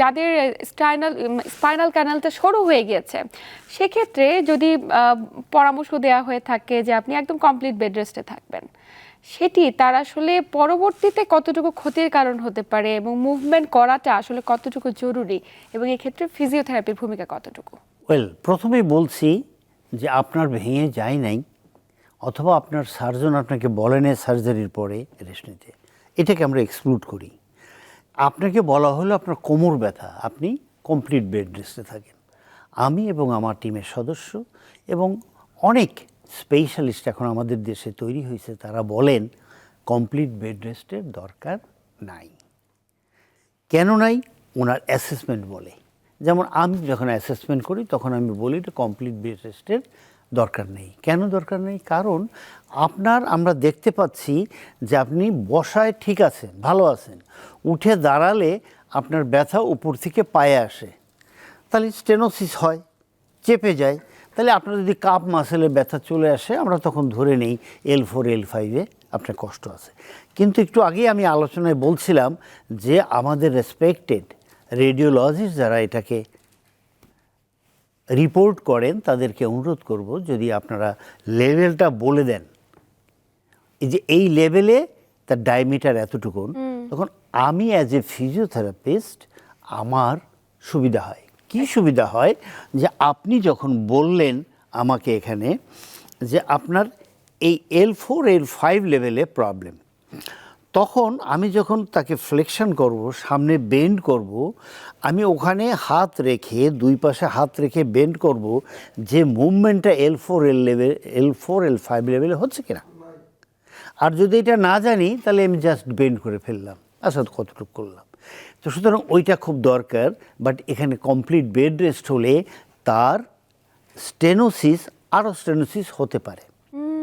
যাদের spinal spinal ক্যানালটা সরু হয়ে গিয়েছে, সেক্ষেত্রে যদি পরামর্শ দেওয়া হয়ে থাকে যে আপনি একদম কমপ্লিট বেড রেস্টে থাকবেন, সেটি তার আসলে পরবর্তীতে কতটুকু ক্ষতির কারণ হতে পারে এবং মুভমেন্ট করাটা আসলে কতটুকু জরুরি এবং এক্ষেত্রে ফিজিওথেরাপির ভূমিকা কতটুকু? ওয়েল প্রথমেই বলছি যে আপনার ভেঙে যায় নাই, অথবা আপনার সার্জন আপনাকে বলেন সার্জারির পরে রেস্ট নিতে। এটাকে আমরা এক্সক্লুড করি। আপনাকে বলা হলো আপনার কোমর ব্যথা। আপনি কমপ্লিট বেড রেস্টে থাকেন। আমি এবং আমার টিমের সদস্য এবং অনেক স্পেশালিস্ট এখন আমাদের দেশে তৈরি হয়েছে, তারা বলেন কমপ্লিট বেড রেস্টের দরকার নাই। কেন নাই? ওনার অ্যাসেসমেন্ট বলে। যেমন আমি যখন অ্যাসেসমেন্ট করি, তখন আমি বলি এটা কমপ্লিট বেড রেস্টের দরকার নেই। কেন দরকার নেই? কারণ আপনার আমরা দেখতে পাচ্ছি যে আপনি বসায় ঠিক আছেন, ভালো আছেন। উঠে দাঁড়ালে আপনার ব্যথা উপর থেকে পায়ে আসে। তাহলে স্টেনোসিস হয়, চেপে যায়। তাহলে আপনার যদি কাপ মাসেলে ব্যথা চলে আসে, আমরা তখন ধরে নেই এল ফোর এল ফাইভে আপনার কষ্ট আছে। কিন্তু একটু আগেই আমি আলোচনায় বলছিলাম যে আমাদের রেসপেক্টেড রেডিওলজিস্ট যারা এটাকে রিপোর্ট করেন তাদেরকে অনুরোধ করব যদি আপনারা লেভেলটা বলে দেন। এই যে এই লেভেলে তার ডায়ামিটার এতটুকুন তখন আমি অ্যাজ এ ফিজিওথেরাপিস্ট আমার সুবিধা হয়। কি সুবিধা হয়? যে আপনি যখন বললেন আমাকে এখানে যে আপনার এই এল ফোর এল ফাইভ লেভেলে প্রবলেম তখন আমি যখন তাকে ফ্লেকশন করব, সামনে বেন্ড করব, আমি ওখানে হাত রেখে, দুই পাশে হাত রেখে বেন্ড করব যে মুভমেন্টটা L four L level L four L five লেভেলে হচ্ছে কিনা। আর যদি এটা না জানি, তাহলে আমি জাস্ট বেন্ড করে ফেললাম। আচ্ছা কতটুকু করলাম? তো সুতরাং ওইটা খুব দরকার বাট এখানে কমপ্লিট বেড রেস্ট হলে তার স্টেনোসিস আরও স্টেনোসিস হতে পারে।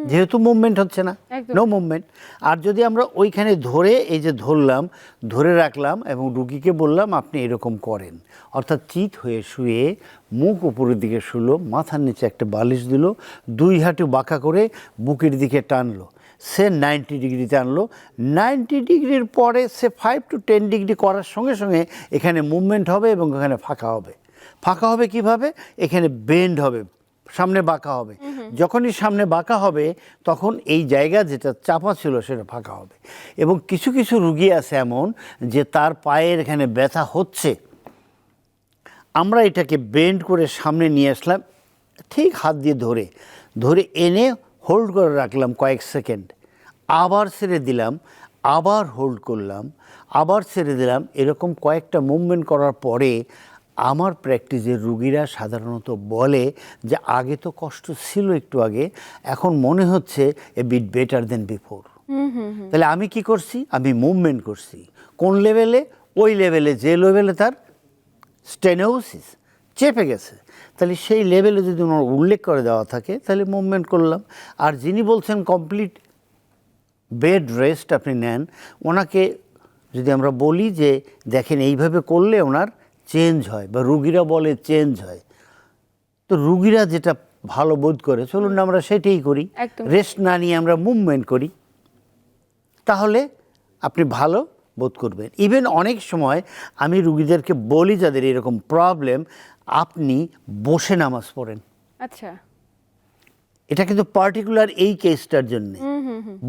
যেহেতু মুভমেন্ট হচ্ছে না নো মুভমেন্ট আর যদি আমরা ওইখানে ধরে এই যে ধরলাম ধরে রাখলাম এবং রুগীকে বললাম আপনি এরকম করেন। অর্থাৎ চিত হয়ে শুয়ে মুখ উপরের দিকে শুলো মাথার নিচে একটা বালিশ দিল দুই হাঁটু বাঁকা করে বুকের দিকে টানলো। সে নাইনটি ডিগ্রিতে আনলো। নাইনটি ডিগ্রির পরে সে ফাইভ টু টেন ডিগ্রি করার সঙ্গে সঙ্গে এখানে মুভমেন্ট হবে এবং এখানে ফাঁকা হবে। ফাঁকা হবে কীভাবে? এখানে বেন্ড হবে। সামনে বাঁকা হবে। যখনই সামনে বাঁকা হবে তখন এই জায়গা যেটা চাপা ছিল সেটা ফাঁকা হবে। এবং কিছু কিছু রুগী আছে এমন যে তার পায়ের এখানে ব্যথা হচ্ছে। আমরা এটাকে বেন্ড করে সামনে নিয়ে আসলাম ঠিক হাত দিয়ে ধরে। ধরে এনে হোল্ড করে রাখলাম কয়েক সেকেন্ড। আবার ছেড়ে দিলাম আবার হোল্ড করলাম আবার ছেড়ে দিলাম। এরকম কয়েকটা মুভমেন্ট করার পরে আমার প্র্যাকটিসের রুগীরা সাধারণত বলে যে আগে তো কষ্ট ছিল একটু আগে এখন মনে হচ্ছে a bit better than before তাহলে আমি কি করছি? আমি মুভমেন্ট করছি। কোন লেভেলে ওই লেভেলে যে লেভেলে তার স্টেনোসিস চেপে গেছে। তাহলে সেই লেভেলে যদি ওনার উল্লেখ করে দেওয়া থাকে তাহলে মুভমেন্ট করলাম। আর যিনি বলছেন কমপ্লিট বেড রেস্ট আপনি নেন ওনাকে যদি আমরা বলি যে দেখেন এইভাবে করলে ওনার চেঞ্জ হয় বা রুগীরা বলে চেঞ্জ হয়। তো রুগীরা যেটা ভালো বোধ করে চলুন না আমরা সেটাই করি। রেস্ট না নিয়ে আমরা মুভমেন্ট করি। তাহলে আপনি ভালো বোধ করবেন। ইভেন অনেক সময় আমি রুগীদেরকে বলি যাদের এরকম প্রবলেম আপনি বসে নামাজ পড়েন। আচ্ছা। এটা কিন্তু পার্টিকুলার এই কেসটার জন্য।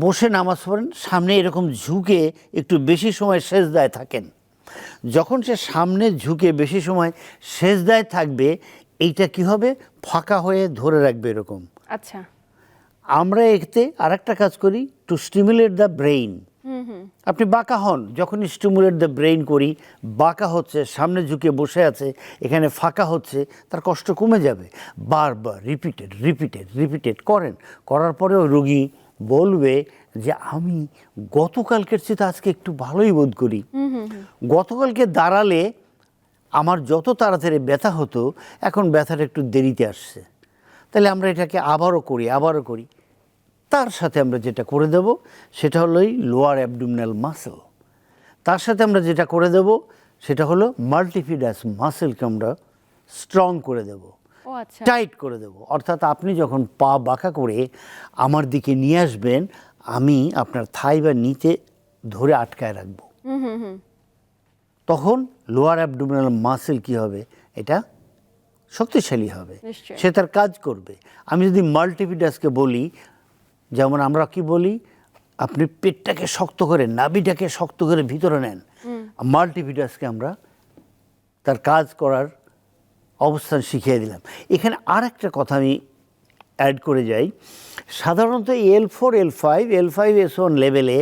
বসে নামাজ পড়েন সামনে এরকম ঝুঁকে একটু বেশি সময় সেজদায় থাকেন। যখন সে সামনে ঝুঁকে বেশি সময় সেজদায় থাকবে এইটা কি হবে? ফাঁকা হয়ে ধরে রাখবে এরকম। আচ্ছা। আমরা এতে আরেকটা কাজ করি টু স্টিমুলেট দ্য ব্রেইন আপনি বাঁকা হন যখনই স্টিমুলেট দ্য ব্রেইন করি বাঁকা হচ্ছে সামনে ঝুঁকে বসে আছে এখানে ফাঁকা হচ্ছে তার কষ্ট কমে যাবে। বারবার রিপিটেড রিপিটেড রিপিটেড করেন। করার পরেও রোগী বলবে যে আমি গতকালকের চেয়ে তো আজকে একটু ভালোই বোধ করি। গতকালকে দাঁড়ালে আমার যত তাড়াতাড়ি ব্যথা হতো এখন ব্যথাটা একটু দেরিতে আসছে। তাহলে আমরা এটাকে আবারও করি আবারও করি। তার সাথে আমরা যেটা করে দেব সেটা হলো এই লোয়ার অ্যাবডোমিনাল মাসেল তার সাথে আমরা যেটা করে দেব সেটা হলো মাল্টিফিডাস মাসেলকে আমরা স্ট্রং করে দেব। টাইট করে দেব। অর্থাৎ আপনি যখন পা বাঁকা করে আমার দিকে নিয়ে আসবেন আমি আপনার থাই বা নিচে ধরে আটকায় রাখব। তখন লোয়ার অ্যাবডোমিনাল মাসেল কি হবে? এটা শক্তিশালী হবে। সে তার কাজ করবে। আমি যদি মাল্টিভিটাসকে বলি যেমন আমরা কি বলি? আপনি পেটটাকে শক্ত করে নাভিটাকে শক্ত করে ভিতরে নেন। মাল্টিভিটাসকে আমরা তার কাজ করার অবস্থান শিখিয়ে দিলাম। এখানে আর একটা কথা আমি অ্যাড করে যাই। সাধারণত L four L five L five S one লেভেলে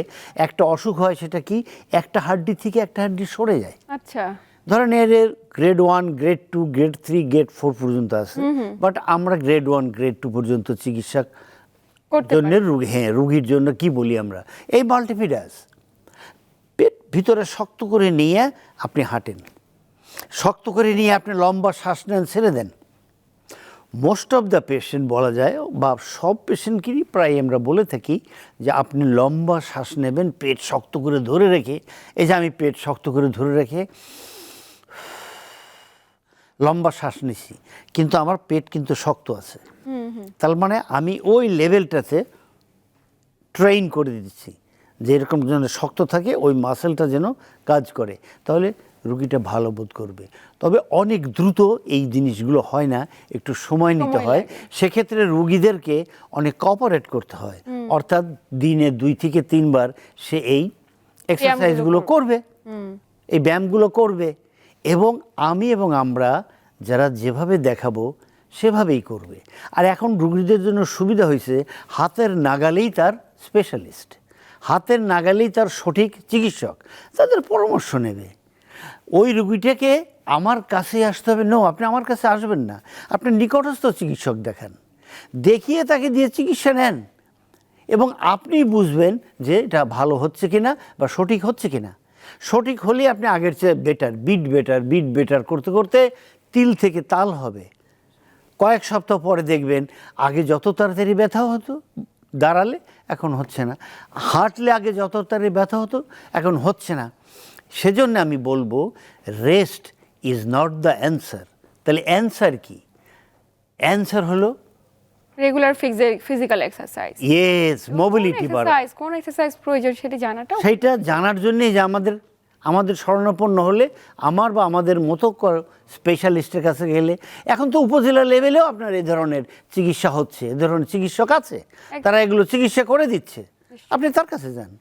একটা অসুখ হয় সেটা কি? একটা হাড্ডি থেকে একটা হাড্ডি সরে যায়। আচ্ছা। ধরেন এর grade one grade two grade three grade four পর্যন্ত আছে। বাট আমরা গ্রেড ওয়ান গ্রেড টু পর্যন্ত চিকিৎসা জন্য রুগী হ্যাঁ রুগীর জন্য কি বলি আমরা? এই মাল্টিফিডাস পেট ভিতরে শক্ত করে নিয়ে আপনি হাঁটেন। শক্ত করে নিয়ে আপনি লম্বা শ্বাস নেন ছেড়ে দেন। মোস্ট অফ দ্য পেশেন্ট বলা যায় বা সব পেশেন্টকেই প্রায় আমরা বলে থাকি যে আপনি লম্বা শ্বাস নেবেন পেট শক্ত করে ধরে রেখে এই যে আমি পেট শক্ত করে ধরে রেখে লম্বা শ্বাস নিছি কিন্তু আমার পেট কিন্তু শক্ত আছে। তার মানে আমি ওই লেভেলটাতে ট্রেন করে দিচ্ছি। যে এরকম যেন শক্ত থাকে ওই মাসেলটা যেন কাজ করে। তাহলে রুগীটা ভালো বোধ করবে। তবে অনেক দ্রুত এই জিনিসগুলো হয় না একটু সময় নিতে হয়। সেক্ষেত্রে রুগীদেরকে অনেক কপারেট করতে হয়। অর্থাৎ দিনে দুই থেকে তিনবার সে এই এক্সারসাইজগুলো করবে। এই ব্যায়ামগুলো করবে। এবং আমি এবং আমরা যারা যেভাবে দেখাবো সেভাবেই করবে। আর এখন রুগীদের জন্য সুবিধা হয়েছে হাতের নাগালেই তার স্পেশালিস্ট হাতের নাগালেই তার সঠিক চিকিৎসক, তাদের পরামর্শ নেবে। ওই রুগীটাকে আমার কাছে আসতে হবে। নো আপনি আমার কাছে আসবেন না। আপনি নিকটস্থ চিকিৎসক দেখান। দেখিয়ে তাকে দিয়ে চিকিৎসা নেন। এবং আপনি বুঝবেন যে এটা ভালো হচ্ছে কি না বা সঠিক হচ্ছে কি না সঠিক হলে আপনি আগের চেয়ে better bit better bit better করতে করতে তিল থেকে তাল হবে। কয়েক সপ্তাহ পরে দেখবেন, আগে যত তাড়াতাড়ি ব্যথা হতো দাঁড়ালে এখন হচ্ছে না। হাঁটলে আগে যত তাড়াতাড়ি ব্যথা হতো এখন হচ্ছে না। সেজন্য আমি বলব rest is not the answer তাহলে অ্যান্সার কি? অ্যান্সার হলো regular physical exercise yes mobility বাড়া এক্সারসাইজ কোন এক্সারসাইজ প্রয়োজন সেটা জানাটা সেটা জানার জন্যই যে আমাদের আমাদের শরণাপন্ন হলে আমার বা আমাদের মতো স্পেশালিস্টের কাছে গেলে এখন তো উপজেলা লেভেলেও আপনার এই ধরনের চিকিৎসা হচ্ছে এ ধরনের চিকিৎসক আছে। তারা এগুলো চিকিৎসা করে দিচ্ছে। আপনি তার কাছে যান।